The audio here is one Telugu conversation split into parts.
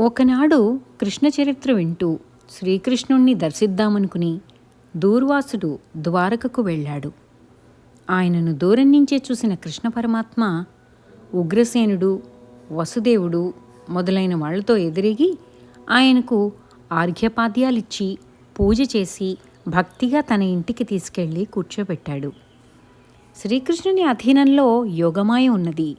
ఒకనాడు కృష్ణ చరిత్ర వింటూ శ్రీకృష్ణుణ్ణి దర్శిద్దామనుకుని దూర్వాసుడు ద్వారకకు వెళ్ళాడు. ఆయనను దూరం నుంచే చూసిన కృష్ణ పరమాత్మ ఉగ్రసేనుడు వసుదేవుడు మొదలైన వాళ్ళతో ఎదిరిగి ఆయనకు ఆర్ఘ్యపాద్యాలిచ్చి పూజ చేసి భక్తిగా తన ఇంటికి తీసుకెళ్ళి కూర్చోబెట్టాడు. శ్రీకృష్ణుని అధీనంలో యోగమాయ ఉన్నది.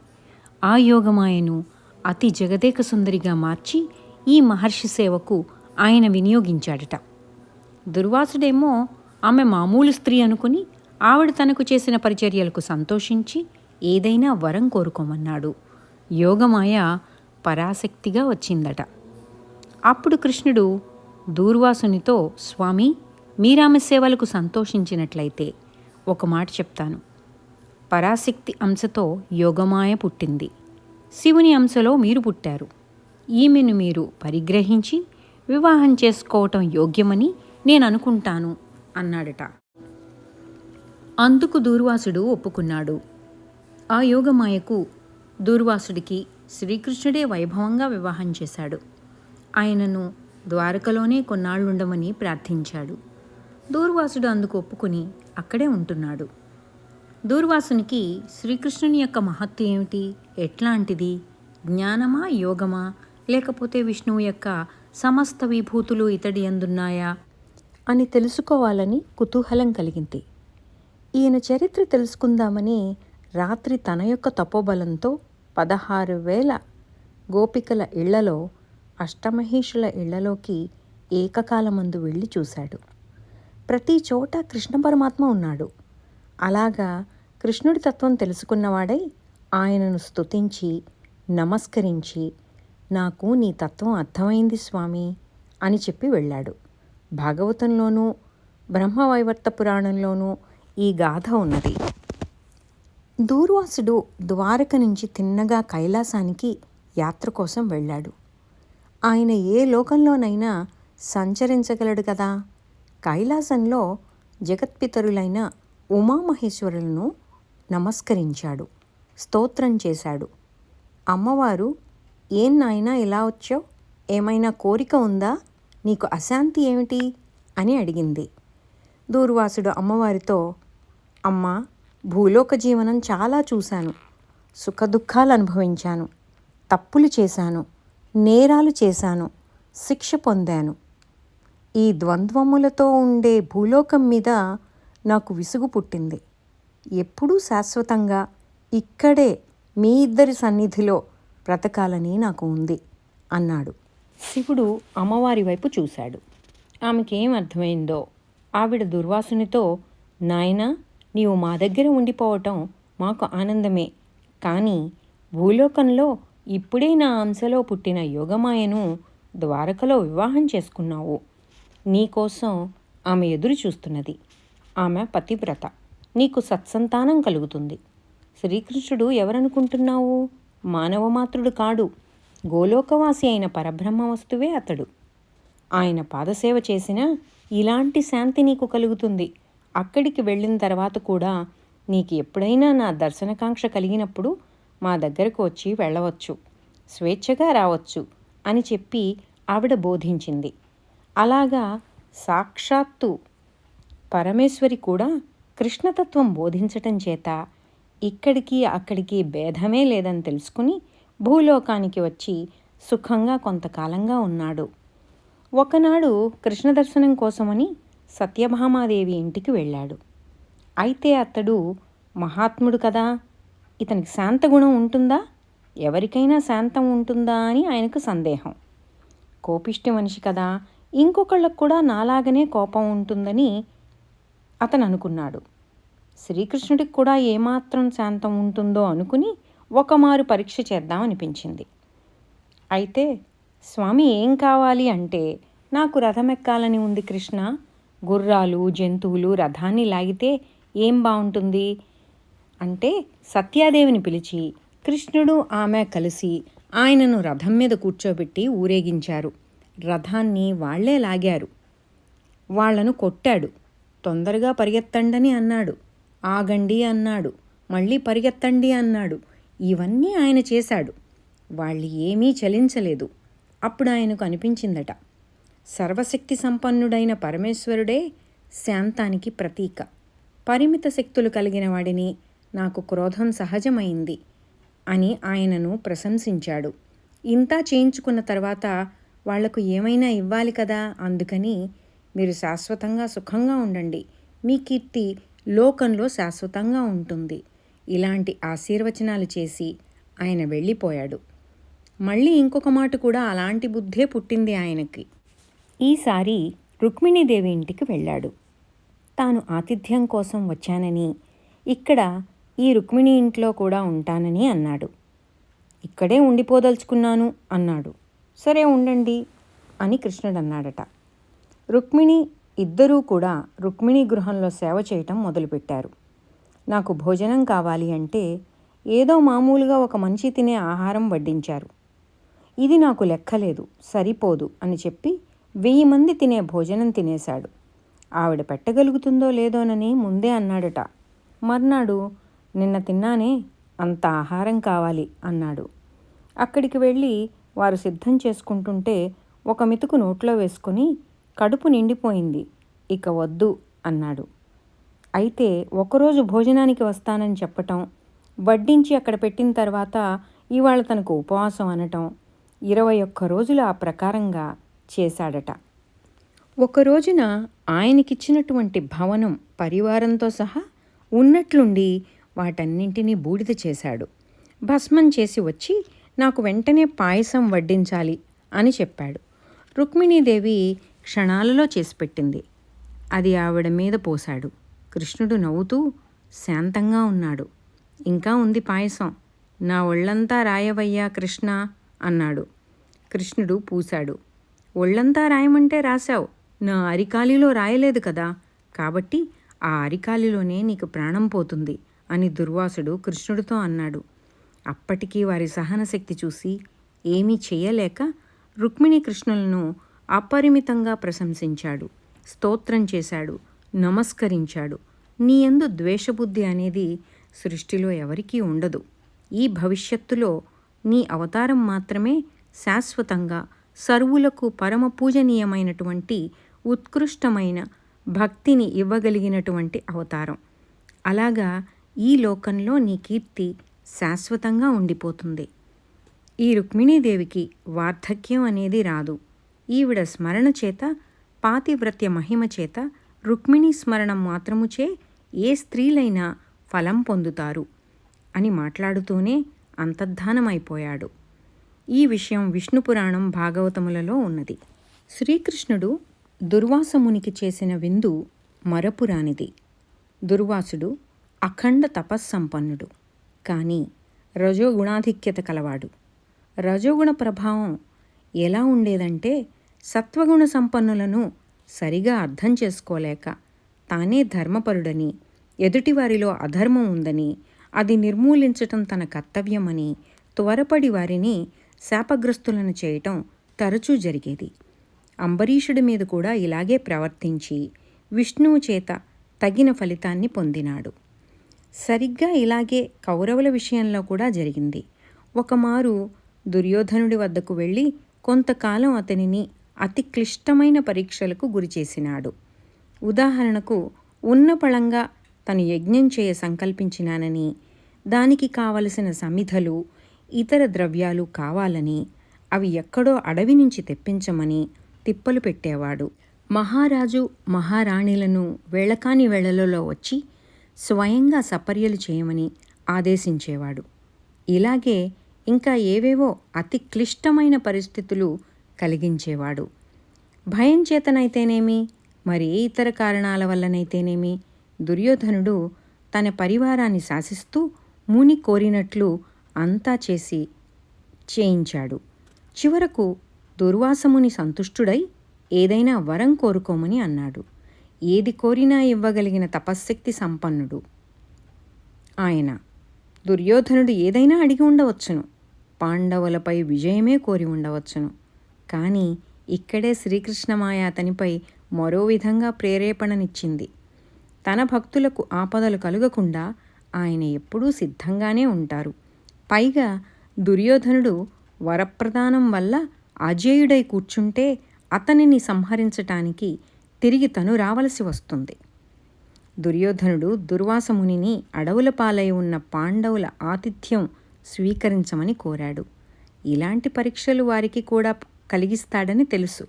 ఆ యోగమాయను అతి జగదేక సుందరిగా మార్చి ఈ మహర్షి సేవకు ఆయన వినియోగించాడట. దుర్వాసుడేమో ఆమె మామూలు స్త్రీ అనుకుని ఆవిడ తనకు చేసిన పరిచర్యలకు సంతోషించి ఏదైనా వరం కోరుకోమన్నాడు. యోగమాయ పరాశక్తిగా వచ్చిందట. అప్పుడు కృష్ణుడు దూర్వాసునితో స్వామి మీరామె సేవలకు సంతోషించినట్లయితే ఒక మాట చెప్తాను. పరాశక్తి అంశతో యోగమాయ పుట్టింది. శివుని అంశలో మీరు పుట్టారు. ఈమెను మీరు పరిగ్రహించి వివాహం చేసుకోవటం యోగ్యమని నేను అనుకుంటాను అన్నాడట. అందుకు దూర్వాసుడు ఒప్పుకున్నాడు. ఆ యోగమాయకు దూర్వాసుడికి శ్రీకృష్ణుడే వైభవంగా వివాహం చేశాడు. ఆయనను ద్వారకలోనే కొన్నాళ్ళుండమని ప్రార్థించాడు. దూర్వాసుడు అందుకు ఒప్పుకుని అక్కడే ఉంటున్నాడు. దూర్వాసునికి శ్రీకృష్ణుని యొక్క మహత్వం ఏమిటి? ఎట్లాంటిది? జ్ఞానమా యోగమా? లేకపోతే విష్ణువు యొక్క సమస్త విభూతులు ఇతడి ఎందున్నాయా? అని తెలుసుకోవాలని కుతూహలం కలిగింది. ఈయన చరిత్ర తెలుసుకుందామని రాత్రి తన యొక్క తపోబలంతో పదహారు వేల గోపికల ఇళ్ళలో అష్టమహేషుల ఇళ్ళలోకి ఏకకాలమందు వెళ్ళి చూశాడు. ప్రతి చోట కృష్ణ పరమాత్మ ఉన్నాడు. అలాగా కృష్ణుడి తత్వం తెలుసుకున్నవాడై ఆయనను స్తుతించి నమస్కరించి నాకు నీ తత్వం అర్థమైంది స్వామి అని చెప్పి వెళ్ళాడు. భాగవతంలోనూ బ్రహ్మవైవర్త పురాణంలోనూ ఈ గాథ ఉన్నది. దూర్వాసుడు ద్వారక నుంచి తిన్నగా కైలాసానికి యాత్ర కోసం వెళ్ళాడు. ఆయన ఏ లోకంలోనైనా సంచరించగలడు కదా? కైలాసంలో జగత్పితరులైన ఉమామహేశ్వరులను నమస్కరించాడు. స్తోత్రం చేశాడు. అమ్మవారు ఏం నాయనా ఇలా వచ్చావు? ఏమైనా కోరిక ఉందా? నీకు అశాంతి ఏమిటి? అని అడిగింది. దూర్వాసుడు అమ్మవారితో అమ్మ భూలోక జీవనం చాలా చూశాను. సుఖదుఖాలు అనుభవించాను. తప్పులు చేశాను. నేరాలు చేశాను. శిక్ష పొందాను. ఈ ద్వంద్వములతో ఉండే భూలోకం మీద నాకు విసుగు పుట్టింది. ఎప్పుడూ శాశ్వతంగా ఇక్కడే మీ ఇద్దరి సన్నిధిలో బ్రతకాలని నాకు ఉంది అన్నాడు. శివుడు అమ్మవారి వైపు చూశాడు. ఆమెకేం అర్థమైందో ఆవిడ దుర్వాసునితో నాయనా నీవు మా దగ్గర ఉండిపోవటం మాకు ఆనందమే కానీ భూలోకంలో ఇప్పుడే నా అంశలో పుట్టిన యోగమాయను ద్వారకలో వివాహం చేసుకున్నావు. నీకోసం ఆమె ఎదురు చూస్తున్నది ఆమె పతివ్రత. నీకు సత్సంతానం కలుగుతుంది. శ్రీకృష్ణుడు ఎవరనుకుంటున్నావు? మానవమాత్రుడు కాడు. గోలోకవాసి అయిన పరబ్రహ్మ వస్తువే అతడు. ఆయన పాదసేవ చేసిన ఇలాంటి శాంతి నీకు కలుగుతుంది. అక్కడికి వెళ్ళిన తర్వాత కూడా నీకు ఎప్పుడైనా నా దర్శనకాంక్ష కలిగినప్పుడు మా దగ్గరకు వచ్చి వెళ్ళవచ్చు. స్వేచ్ఛగా రావచ్చు అని చెప్పి ఆవిడ బోధించింది. అలాగా సాక్షాత్తు పరమేశ్వరి కూడా కృష్ణతత్వం బోధించటం చేత ఇక్కడికి అక్కడికి భేదమే లేదని తెలుసుకుని భూలోకానికి వచ్చి సుఖంగా కొంతకాలంగా ఉన్నాడు. ఒకనాడు కృష్ణ దర్శనం కోసమని సత్యభామాదేవి ఇంటికి వెళ్ళాడు. అయితే అతడు మహాత్ముడు కదా ఇతనికి శాంతగుణం ఉంటుందా? ఎవరికైనా శాంతం ఉంటుందా? అని ఆయనకు సందేహం. కోపిష్టి మనిషి కదా ఇంకొకళ్ళకు కూడా నాలాగనే కోపం ఉంటుందని అతను అనుకున్నాడు శ్రీకృష్ణుడికి కూడా ఏమాత్రం శాంతం ఉంటుందో అనుకుని ఒకమారు పరీక్ష చేద్దామనిపించింది. అయితే స్వామి ఏం కావాలి అంటే నాకు రథం ఎక్కాలని ఉంది కృష్ణ. గుర్రాలు జంతువులు రథాన్ని లాగితే ఏం బాగుంటుంది అంటే సత్యాదేవిని పిలిచి కృష్ణుడు ఆమె కలిసి ఆయనను రథం మీద కూర్చోబెట్టి ఊరేగించారు. రథాన్ని వాళ్ళే లాగారు. వాళ్ళను కొట్టాడు. తొందరగా పరిగెత్తండని అన్నాడు. ఆగండి అన్నాడు. మళ్ళీ పరిగెత్తండి అన్నాడు. ఇవన్నీ ఆయన చేశాడు. వాళ్ళు ఏమీ చలించలేదు. అప్పుడు ఆయనకు అనిపించిందట. సర్వశక్తి సంపన్నుడైన పరమేశ్వరుడే శాంతానికి ప్రతీక. పరిమిత శక్తులు కలిగిన వాడిని నాకు క్రోధం సహజమైంది అని ఆయనను ప్రశంసించాడు. ఇంతా చేయించుకున్న తర్వాత వాళ్ళకు ఏమైనా ఇవ్వాలి కదా అందుకని మీరు శాశ్వతంగా సుఖంగా ఉండండి. మీ కీర్తి లోకంలో శాశ్వతంగా ఉంటుంది. ఇలాంటి ఆశీర్వచనాలు చేసి ఆయన వెళ్ళిపోయాడు. మళ్ళీ ఇంకొక మాట కూడా అలాంటి బుద్ధే పుట్టింది ఆయనకి. ఈసారి రుక్మిణీదేవి ఇంటికి వెళ్ళాడు. తాను ఆతిథ్యం కోసం వచ్చానని ఇక్కడ ఈ రుక్మిణి ఇంట్లో కూడా ఉంటానని అన్నాడు. ఇక్కడే ఉండిపోదలుచుకున్నాను అన్నాడు. సరే ఉండండి అని కృష్ణుడు అన్నాడట. రుక్మిణి ఇద్దరూ కూడా రుక్మిణి గృహంలో సేవ చేయటం మొదలుపెట్టారు. నాకు భోజనం కావాలి అంటే ఏదో మామూలుగా ఒక మనిషి తినే ఆహారం వడ్డించారు. ఇది నాకు లెక్కలేదు సరిపోదు అని చెప్పి వెయ్యి మంది తినే భోజనం తినేశాడు. ఆవిడ పెట్టగలుగుతుందో లేదోనని ముందే అన్నాడట. మర్నాడు నిన్న తిన్నానే అంత ఆహారం కావాలి అన్నాడు. అక్కడికి వెళ్ళి వారు సిద్ధం చేసుకుంటుంటే ఒక మెతుకు నోట్లో వేసుకుని కడుపు నిండిపోయింది. ఇక వద్దు అన్నాడు. అయితే ఒకరోజు భోజనానికి వస్తానని చెప్పటం వడ్డించి అక్కడ పెట్టిన తర్వాత ఇవాళ తనకు ఉపవాసం అనటం ఇరవై ఒక్క రోజులు ఆ ప్రకారంగా చేశాడట. ఒక రోజున ఆయనకిచ్చినటువంటి భవనం పరివారంతో సహా ఉన్నట్లుండి వాటన్నింటినీ బూడిద చేశాడు. భస్మం చేసి వచ్చి నాకు వెంటనే పాయసం వడ్డించాలి అని చెప్పాడు. రుక్మిణీదేవి క్షణాలలో చేసిపెట్టింది అది ఆవిడ మీద పోశాడు. కృష్ణుడు నవ్వుతూ శాంతంగా ఉన్నాడు. ఇంకా ఉంది పాయసం. నా ఒళ్ళంతా రాయవయ్యా కృష్ణ అన్నాడు. కృష్ణుడు పూశాడు. ఒళ్ళంతా రాయమంటే రాశావు. నా అరికాలిలో రాయలేదు కదా. కాబట్టి ఆ అరికాలిలోనే నీకు ప్రాణం పోతుంది అని దుర్వాసుడు కృష్ణుడితో అన్నాడు. అప్పటికీ వారి సహనశక్తి చూసి ఏమీ చేయలేక రుక్మిణి కృష్ణులను అపరిమితంగా ప్రశంసించాడు. స్తోత్రం చేశాడు. నమస్కరించాడు. నీ ఎందు ద్వేషబుద్ధి అనేది సృష్టిలో ఎవరికీ ఉండదు. ఈ భవిష్యత్తులో నీ అవతారం మాత్రమే శాశ్వతంగా సర్వులకు పరమ పూజనీయమైనటువంటి ఉత్కృష్టమైన భక్తిని ఇవ్వగలిగినటువంటి అవతారం. అలాగా ఈ లోకంలో నీ కీర్తి శాశ్వతంగా ఉండిపోతుంది. ఈ రుక్మిణీదేవికి వార్ధక్యం అనేది రాదు. ఈవిడ స్మరణ చేత పాతివ్రత్య మహిమ చేత రుక్మిణీ స్మరణం మాత్రముచే ఏ స్త్రీలైనా ఫలం పొందుతారు అని మాట్లాడుతూనే అంతర్ధానమైపోయాడు. ఈ విషయం విష్ణు పురాణం భాగవతములలో ఉన్నది. శ్రీకృష్ణుడు దుర్వాసమునికి చేసిన విందు మరపురానిది. దుర్వాసుడు అఖండ తపస్సంపన్నుడు కానీ రజోగుణాధిక్యత కలవాడు. రజోగుణ ప్రభావం ఎలా ఉండేదంటే సత్వగుణ సంపన్నులను సరిగా అర్థం చేసుకోలేక తానే ధర్మపరుడని ఎదుటివారిలో అధర్మం ఉందని అది నిర్మూలించటం తన కర్తవ్యమని త్వరపడి వారిని శాపగ్రస్తులను చేయటం తరచూ జరిగేది. అంబరీషుడి మీద కూడా ఇలాగే ప్రవర్తించి విష్ణువు చేత తగిన ఫలితాన్ని పొందినాడు. సరిగ్గా ఇలాగే కౌరవుల విషయంలో కూడా జరిగింది. ఒకమారు దుర్యోధనుడి వద్దకు వెళ్ళి కొంతకాలం అతనిని అతి క్లిష్టమైన పరీక్షలకు గురిచేసినాడు ఉదాహరణకు ఉన్నపళంగా తను యజ్ఞం చేయ సంకల్పించినానని దానికి కావలసిన సమిధలు ఇతర ద్రవ్యాలు కావాలని అవి ఎక్కడో అడవి నుంచి తెప్పించమని తిప్పలు పెట్టేవాడు. మహారాజు మహారాణిలను వేళకాని వేళలలో వచ్చి స్వయంగా సపర్యలు చేయమని ఆదేశించేవాడు. ఇలాగే ఇంకా ఏవేవో అతి క్లిష్టమైన పరిస్థితులు కలిగించేవాడు. భయం చేతనైతేనేమి? మరి ఏ ఇతర కారణాల వల్లనైతేనేమి? దుర్యోధనుడు తన పరివారాన్ని శాసిస్తూ ముని కోరినట్లు అంతా చేసి చేయించాడు. చివరకు దుర్వాసముని సంతుష్టుడై ఏదైనా వరం కోరుకోమని అన్నాడు. ఏది కోరినా ఇవ్వగలిగిన తపశ్శక్తి సంపన్నుడు. ఆయన దుర్యోధనుడు ఏదైనా అడిగి ఉండవచ్చును. పాండవులపై విజయమే కోరి ఉండవచ్చును. కానీ ఇక్కడే శ్రీకృష్ణమాయ అతనిపై మరో విధంగా ప్రేరేపణనిచ్చింది. తన భక్తులకు ఆపదలు కలుగకుండా ఆయన ఎప్పుడూ సిద్ధంగానే ఉంటారు. పైగా దుర్యోధనుడు వరప్రదానం వల్ల అజేయుడై కూర్చుంటే అతనిని సంహరించటానికి తిరిగి తను రావలసి వస్తుంది. దుర్యోధనుడు దుర్వాసమునిని అడవుల పాలై ఉన్న పాండవుల ఆతిథ్యం స్వీకరించమని కోరాడు. ఇలాంటి పరీక్షలు వారికి కూడా కలిగిస్తాడని తెలుసు.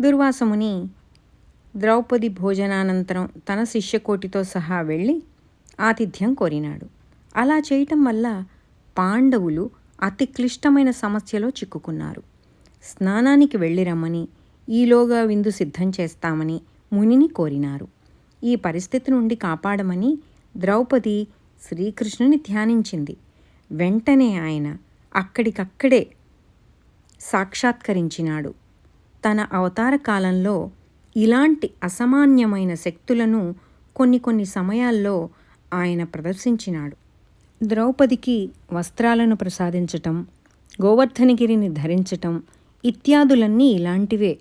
దుర్వాసముని ద్రౌపది భోజనానంతరం తన శిష్యకోటితో సహా వెళ్ళి ఆతిథ్యం కోరినాడు. అలా చేయటం వల్ల పాండవులు అతి క్లిష్టమైన సమస్యలో చిక్కుకున్నారు. స్నానానికి వెళ్ళిరమ్మని ఈలోగా విందు సిద్ధం చేస్తామని మునిని కోరినారు. ఈ పరిస్థితి నుండి కాపాడమని ద్రౌపది శ్రీకృష్ణుని ధ్యానించింది. వెంటనే ఆయన అక్కడికక్కడే సాక్షాత్కరించినాడు. తన అవతార కాలంలో ఇలాంటి అసామాన్యమైన శక్తులను కొన్ని కొన్ని సమయాల్లో ఆయన ప్రదర్శించినాడు. ద్రౌపదికి వస్త్రాలను ప్రసాదించటం గోవర్ధనగిరిని ధరించటం ఇత్యాదులన్నీ ఇలాంటివే.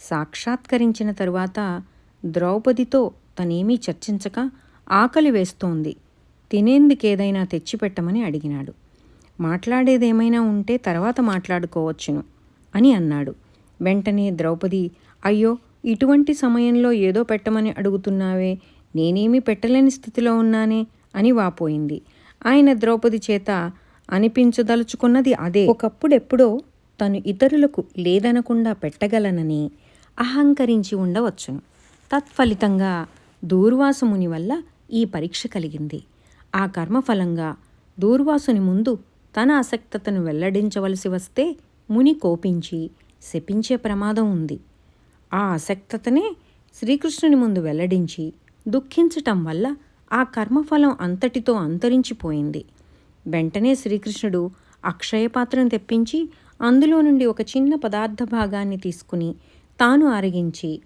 సాక్షాత్కరించిన తరువాత ద్రౌపదితో తనేమీ చర్చించక ఆకలి వేస్తోంది. తినేందుకేదైనా తెచ్చిపెట్టమని అడిగినాడు. మాట్లాడేదేమైనా ఉంటే తర్వాత మాట్లాడుకోవచ్చును అని అన్నాడు. వెంటనే ద్రౌపది అయ్యో ఇటువంటి సమయంలో ఏదో పెట్టమని అడుగుతున్నావే నేనేమీ పెట్టలేని స్థితిలో ఉన్నానే అని వాపోయింది. ఆయన ద్రౌపది చేత అనిపించదలుచుకున్నది అదే. ఒకప్పుడెప్పుడో తను ఇతరులకు లేదనకుండా పెట్టగలనని అహంకరించి ఉండవచ్చును. తత్ఫలితంగా దూర్వాసముని వల్ల ఈ పరీక్ష కలిగింది. ఆ కర్మఫలంగా దూర్వాసుని ముందు తన అసక్తతను వెల్లడించవలసి వస్తే ముని కోపించి శపించే ప్రమాదం ఉంది. ఆ అసక్తతనే శ్రీకృష్ణుని ముందు వెల్లడించి దుఃఖించటం వల్ల ఆ కర్మఫలం అంతటితో అంతరించిపోయింది. వెంటనే శ్రీకృష్ణుడు అక్షయపాత్రను తెప్పించి అందులో నుండి ఒక చిన్న పదార్థ భాగాన్ని తీసుకుని తాను అరిగించి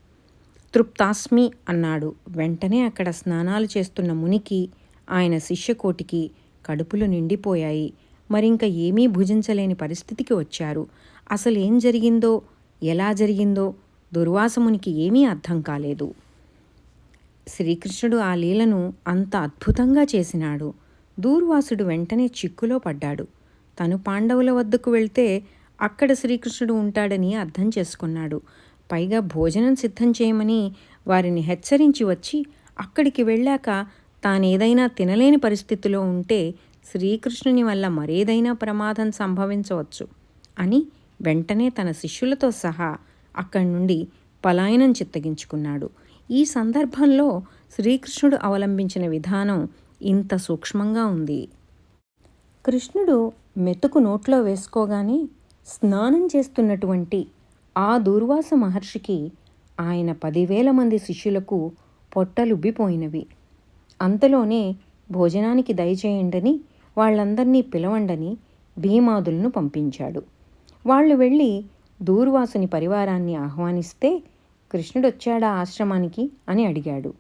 తృప్తాస్మి అన్నాడు. వెంటనే అక్కడ స్నానాలు చేస్తున్న మునికి ఆయన శిష్యకోటికి కడుపులు నిండిపోయాయి. మరింక ఏమీ భుజించలేని పరిస్థితికి వచ్చారు. అసలేం జరిగిందో ఎలా జరిగిందో దుర్వాసమునికి ఏమీ అర్థం కాలేదు. శ్రీకృష్ణుడు ఆ లీలను అంత అద్భుతంగా చేసినాడు. దూర్వాసుడు వెంటనే చిక్కులో పడ్డాడు. తను పాండవుల వద్దకు వెళ్తే అక్కడ శ్రీకృష్ణుడు ఉంటాడని అర్థం చేసుకున్నాడు. పైగా భోజనం సిద్ధం చేయమని వారిని హెచ్చరించి వచ్చి అక్కడికి వెళ్ళాక తానేదైనా తినలేని పరిస్థితిలో ఉంటే శ్రీకృష్ణుని వల్ల మరేదైనా ప్రమాదం సంభవించవచ్చు అని వెంటనే తన శిష్యులతో సహా అక్కడి నుండి పలాయనం చిత్తగించుకున్నాడు. ఈ సందర్భంలో శ్రీకృష్ణుడు అవలంబించిన విధానం ఇంత సూక్ష్మంగా ఉంది. కృష్ణుడు మెతుకు నోట్లో వేసుకోగానే స్నానం చేస్తున్నటువంటి ఆ దూర్వాస మహర్షికి ఆయన పదివేల మంది శిష్యులకు పొట్టలుబ్బిపోయినవి. అంతలోనే భోజనానికి దయచేయండని వాళ్ళందరినీ పిలవండని భీమాదులను పంపించాడు. వాళ్ళు వెళ్ళి దూర్వాసుని పరివారాన్ని ఆహ్వానిస్తే కృష్ణుడొచ్చాడా ఆశ్రమానికి? అని అడిగాడు.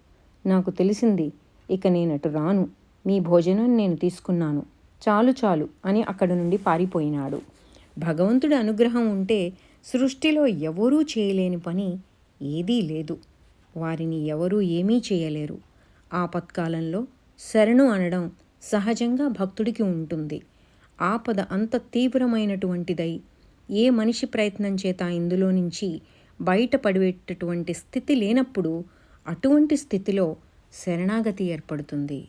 నాకు తెలిసింది ఇక నేనటు రాను. మీ భోజనం నేను తీసుకున్నాను. చాలు చాలు అని అక్కడి నుండి పారిపోయినాడు. భగవంతుడి అనుగ్రహం ఉంటే సృష్టిలో ఎవరూ చేయలేని పని ఏదీ లేదు. వారిని ఎవరూ ఏమీ చేయలేరు. ఆపత్కాలంలో శరణు అనడం సహజంగా భక్తుడికి ఉంటుంది. ఆపద అంత తీవ్రమైనటువంటిదై ఏ మనిషి ప్రయత్నం చేత ఇందులో నుంచి బయటపడేటటువంటి స్థితి లేనప్పుడు అటువంటి స్థితిలో శరణాగతి ఏర్పడుతుంది.